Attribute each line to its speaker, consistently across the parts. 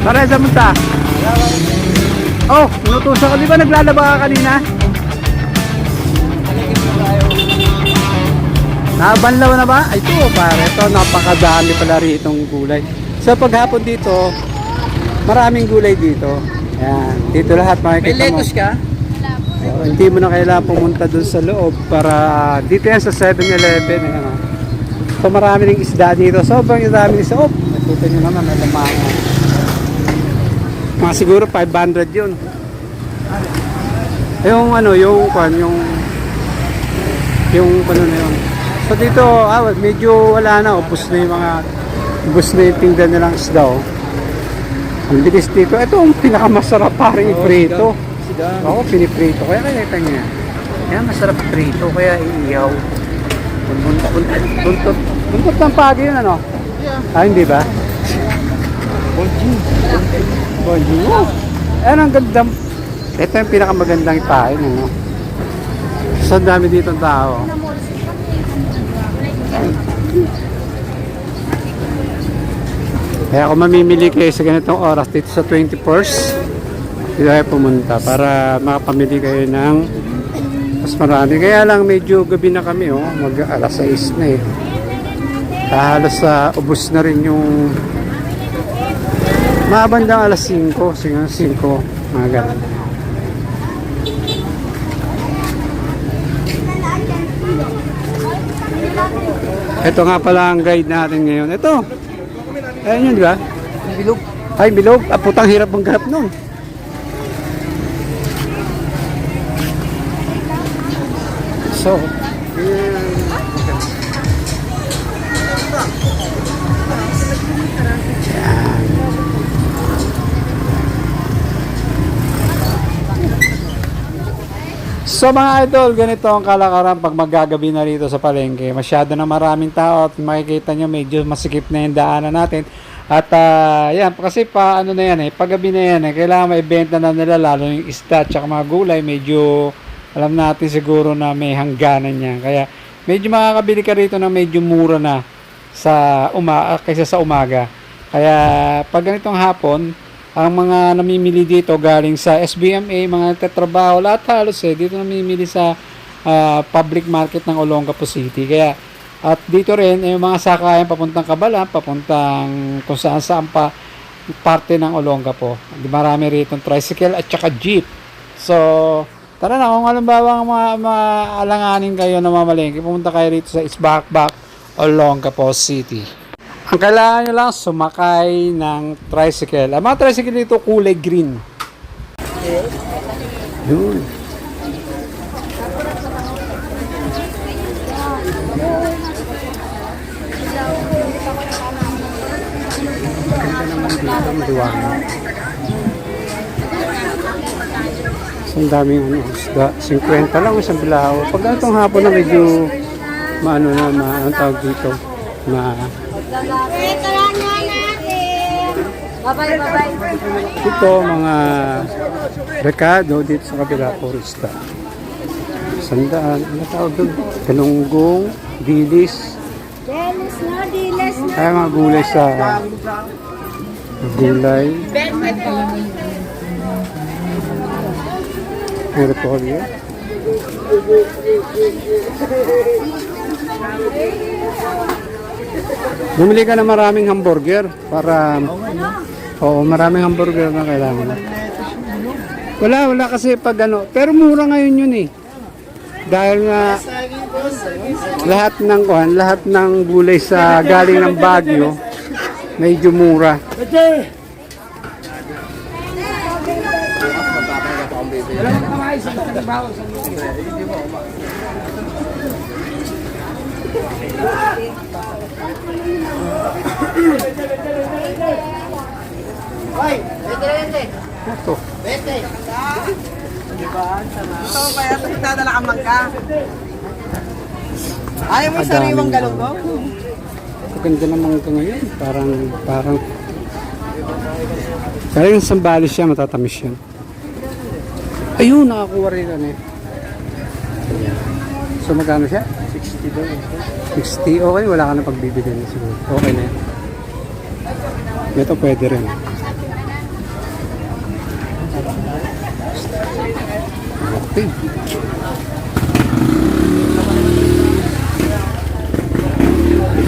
Speaker 1: Pare, saan punta? Oh, inutusan ka. Di ba naglalaba ka kanina? Nabanlaw na ba? Ay, ito pare. Ito, napakadami pala rin itong gulay. So, paghapon dito, maraming gulay dito. Ayan. Dito lahat
Speaker 2: May
Speaker 1: makikita mo.
Speaker 2: lettuce ka?
Speaker 1: Oh, hindi mo na kailangan pumunta dun sa loob para dito yan sa 7-Eleven. Ayan, oh. So marami ring isda dito. Sobrang dami sa oh, Nakita nyo naman, may lamangan. Mga siguro 500 yun. Yung ano, yung kwan, yung yung ano na yun. So dito, ah, medyo wala na, ubus na yung mga ubus na yung tingnan nilang isda oh. Ang bilis dito. Ito ang pinakamasarap parang iprito.
Speaker 2: Sida.
Speaker 1: Oo, piniprito. Kaya nakita niya. Kaya masarap prito, kaya iiyaw. Buntot, buntot, buntot. Buntot ng pagi yun, ano?
Speaker 2: Yeah.
Speaker 1: Ah, hindi ba?
Speaker 2: Bonjing.
Speaker 1: Bonjour. Oh, ayan ang ganda. Ito yung pinakamagandang ipain, ano? So, ang dami dito ng tao. Kaya kung mamimili kayo sa ganitong oras dito sa 21st, dito kayo pumunta para makapamili kayo ng mas marami. Kaya lang medyo gabi na kami, oh. Mag alas 6 na eh. Halos sa ubos na rin yung mga bandang alas 5, siguro 5, mga ganun. Ito nga pala ang guide natin ngayon. Ito. Ayan yun, di ba?
Speaker 2: Bilog.
Speaker 1: Ay, bilog. Ah, putang hirap ang ganap nun. So, Yan. So mga idol, ganito ang kalakaran pag maggagabi na rito sa palengke. Masyado na maraming tao at makikita nyo medyo masikip na yung daanan natin. At ah, yan, kasi pa ano na yan eh, paggabi na yan eh, kailangan may benta na nila lalo yung isda at mga gulay, medyo alam natin siguro na may hangganan yan. Kaya medyo makakabili ka rito na medyo mura na sa uma ah, kaysa sa umaga. Kaya pag ganitong hapon, ang mga namimili dito galing sa SBMA, mga tetrabaho, lahat halos eh, dito namimili sa ah, public market ng Olongapo City. Kaya at dito rin eh, mga sakayan papuntang Kabalan, papuntang kung saan saan pa parte ng Olongapo. Di marami rito tricycle at saka jeep. So, tara na kung halimbawa ma maalanganin kayo na mamalengke, pumunta kayo rito sa Isbakbak, Olongapo City. Ang kailangan nyo lang sumakay ng tricycle. Ang mga tricycle dito kulay green. Yun. Ganda naman dito, maliwanag. Ang daming ano, isda. 50 lang isang bilaw. Pag ganitong hapon na medyo maano na, ma, anong tawag dito? Ma,
Speaker 3: Bye-bye, bye-bye.
Speaker 1: Ito mga rekado dito sa kabila Foresta. Sandaan, ano tawag doon? Galunggong, dilis,
Speaker 3: Dennis na, diles na.
Speaker 1: ay mga gulay sa gulay, repolyo. Bumili ka na maraming hamburger para Oo, maraming hamburger na kailangan. Wala, wala kasi pag ano. Pero mura ngayon yun eh. Dahil nga lahat ng kuhan, lahat ng gulay sa galing ng Baguio medyo mura. Ito.
Speaker 2: Ito kaya ito dadala ka mangga. Ayaw mo yung sariwang galunggong?
Speaker 1: Maganda naman ito ngayon. Parang, parang, kaya yung sambali siya, matatamis yan. Ayun, nakakuha rin yan eh. So magkano siya? 60 daw. 60. Okay, wala ka na pagbibigyan na siguro. Okay na yan. Ito pwede rin. Okay.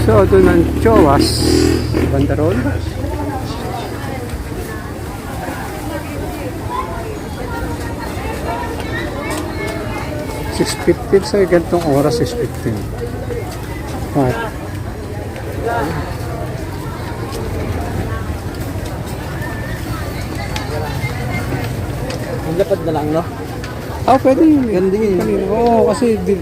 Speaker 1: So, doon ang Chowas. Bandarola. Six fifteen sa ganitong oras, six fifteen. Right.
Speaker 2: Ang lapad na lang, no?
Speaker 1: Ah, pwede yun.
Speaker 2: Ganda yun.
Speaker 1: Kanina. Oo, kasi di,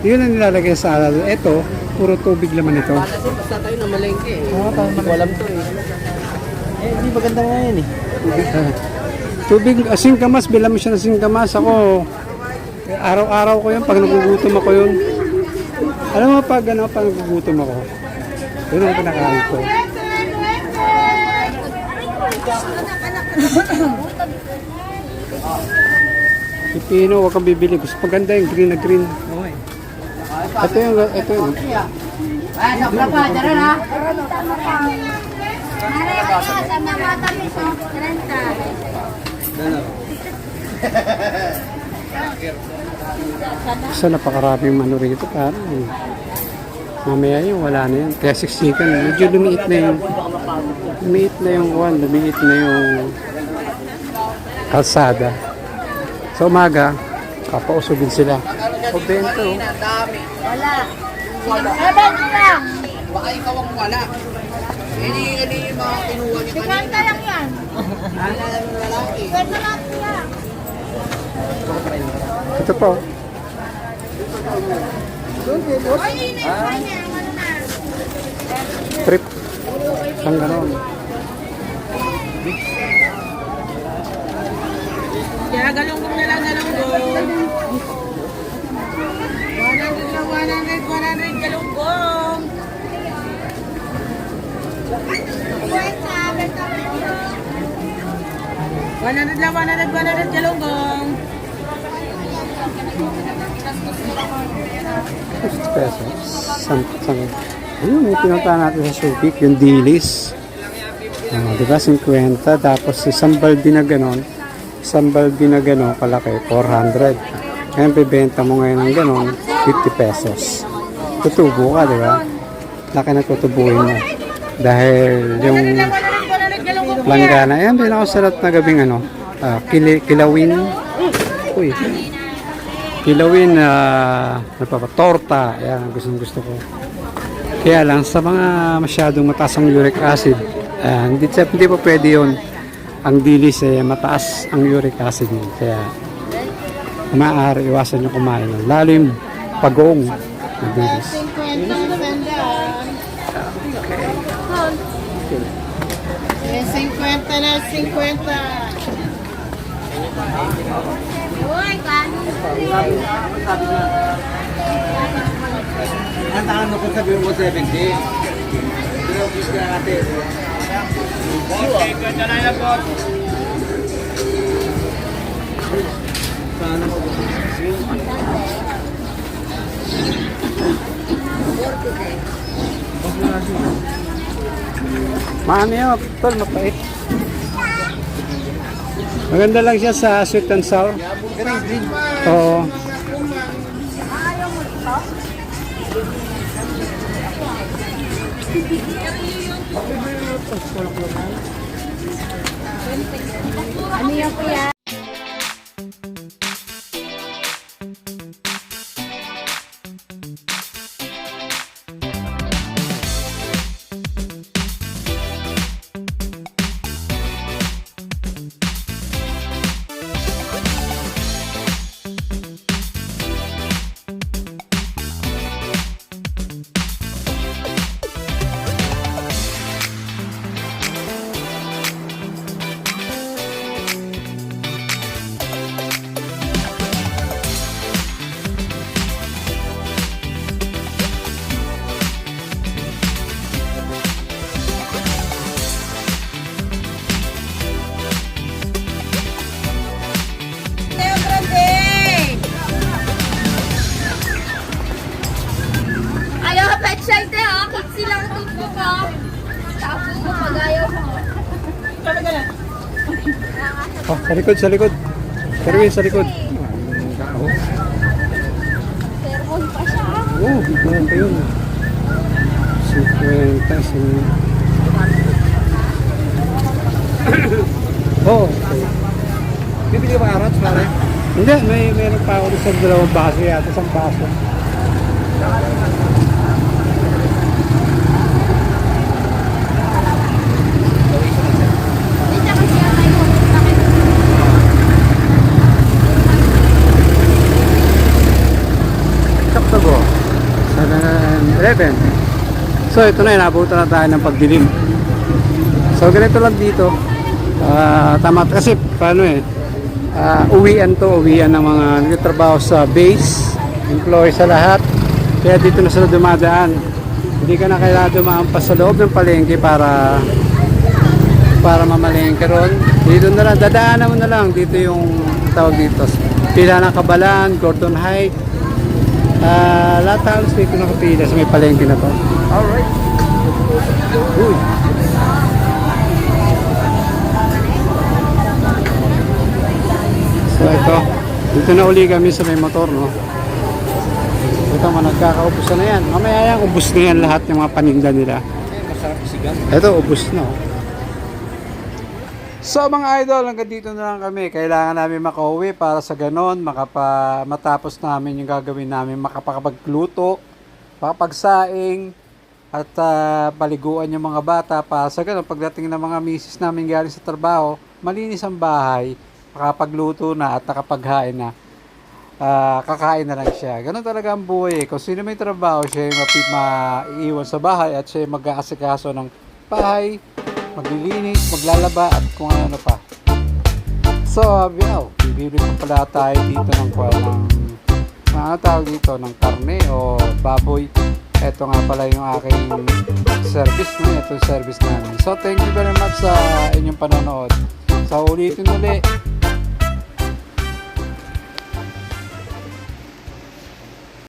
Speaker 1: yun ang nilalagay sa alal. Ito, puro tubig laman ito.
Speaker 2: Kasi basta tayo na malengke eh.
Speaker 1: Oo, parang
Speaker 2: Hindi ko alam to eh. Eh, hindi maganda nga yan eh.
Speaker 1: Tubig. ah. Tubig, ah, singkamas, bilang mo siya ng singkamas. Ako, eh, araw-araw ko yun, pag nagugutom ako yun. Alam mo pag ano, pag nagugutom ako, yun ang pinakain ko. Pipino, huwag kang bibili. Gusto paganda yung green na green.
Speaker 2: Okay.
Speaker 1: Ito yung, ito yung,
Speaker 3: Ay, sobra pa, dara na. Mare, kaya sa mga mata mi so, 30.
Speaker 1: Sa napakaraming ano rito, parang eh, mamaya yung wala na yan. Kaya siksikan, medyo lumiit na yung lumiit na yung kuwan, lumiit na yung kalsada. Sa umaga, kapausugin sila. O bento.
Speaker 3: Wala. Saban mo lang.
Speaker 2: Baka ikaw ang wala. Hindi, hindi yung mga kinuha niyo
Speaker 3: Siganta lang yan.
Speaker 2: Ano ng lalaki?
Speaker 3: Lang yan.
Speaker 1: Ito po.
Speaker 3: Ano.
Speaker 1: Trip. Ang ganon.
Speaker 2: Kaya galunggong na lang galunggong. 100 lang, 100, 100 galunggong.
Speaker 3: Kwenta, benta mo.
Speaker 2: 100 lang, 100, 100 galunggong.
Speaker 1: 50 pesos. San, ayun, yung pinunta natin sa Subic, yung dilis. Ah, di ba, 50. Tapos isang balde na ganon, isang balde na ganon, kalaki, 400. Ngayon, bibenta mo ngayon ng ganon, 50 pesos. Tutubo ka, di ba? Laki na tutubuin mo. Dahil yung
Speaker 2: 100, 100 galunggong.
Speaker 1: langgana, yan, pinakasarap na gabing ano, ah, kili, kilawin. Uy, kilawin na uh, pa torta. Yan, gusto ko. Kaya lang, sa mga masyadong mataas ang uric acid, ah, hindi, hindi pa pwede yun. Ang dilis eh, mataas ang uric acid niya. Kaya, maaari iwasan nyo kumain. Lalo yung pagong na dilis.
Speaker 2: 50 depende ah. Eh, 50 na, 50.
Speaker 3: Uy, kanin.
Speaker 2: Ang ano ko sabi mo 70. Pero gusto na natin. Sana mo
Speaker 1: Maano yun, tol, mapait. Maganda lang siya sa sweet and sour. Oo.
Speaker 3: Ano yan kuya?
Speaker 1: Likod, sa likod. Kerwin, sa likod. Oh,
Speaker 3: Sermon pa siya.
Speaker 1: oh meron pa yun. 50, sin... oh, okay.
Speaker 2: Bibili ba carrots, pare?
Speaker 1: Hindi, may meron pa ako sa dalawang baso yata, isang baso.
Speaker 3: Hindi siya kasi yata yung bakit
Speaker 1: Sakto go. 7-Eleven. So ito na, inabutan na tayo ng pagdilim. So ganito lang dito. Ah, tama kasi paano eh. ah, uwian to, uwian ng mga nagtatrabaho sa base, employee sa lahat. Kaya dito na sila dumadaan. Hindi ka na kailangan dumaan pa sa loob ng palengke para para mamalengke ron. Dito na lang, dadaanan mo na lang. Dito yung tawag dito. Pila ng Kabalan, Gordon Heights, Ah, lahat halos dito nakapila sa may palengke na to.
Speaker 2: Alright.
Speaker 1: Uy. So ito, dito na uli kami sa may motor, no? Ito mga nagkakaubos na yan. Mamaya yan, ubos na yan lahat ng mga paninda nila. Ito, ubos na. oh. So mga idol, hanggang dito na lang kami. Kailangan namin makauwi para sa ganon, makapa, matapos namin yung gagawin namin, makapagluto, makapagsaing, at ah, paliguan yung mga bata para sa ganon, pagdating ng mga misis namin galing sa trabaho, malinis ang bahay, makapagluto na at nakapaghain na. Ah, kakain na lang siya. Ganun talaga ang buhay. eh. Kung sino may trabaho, siya yung maiiwan sa bahay at siya yung mag-aasikaso ng bahay, maglilinis, maglalaba at kung ano pa. So, uh, bibili pa pala tayo dito ng ng mga tawag dito ng karne o baboy. Ito nga pala yung aking service na ito service namin. So, thank you very much sa inyong panonood. Sa ulitin uli,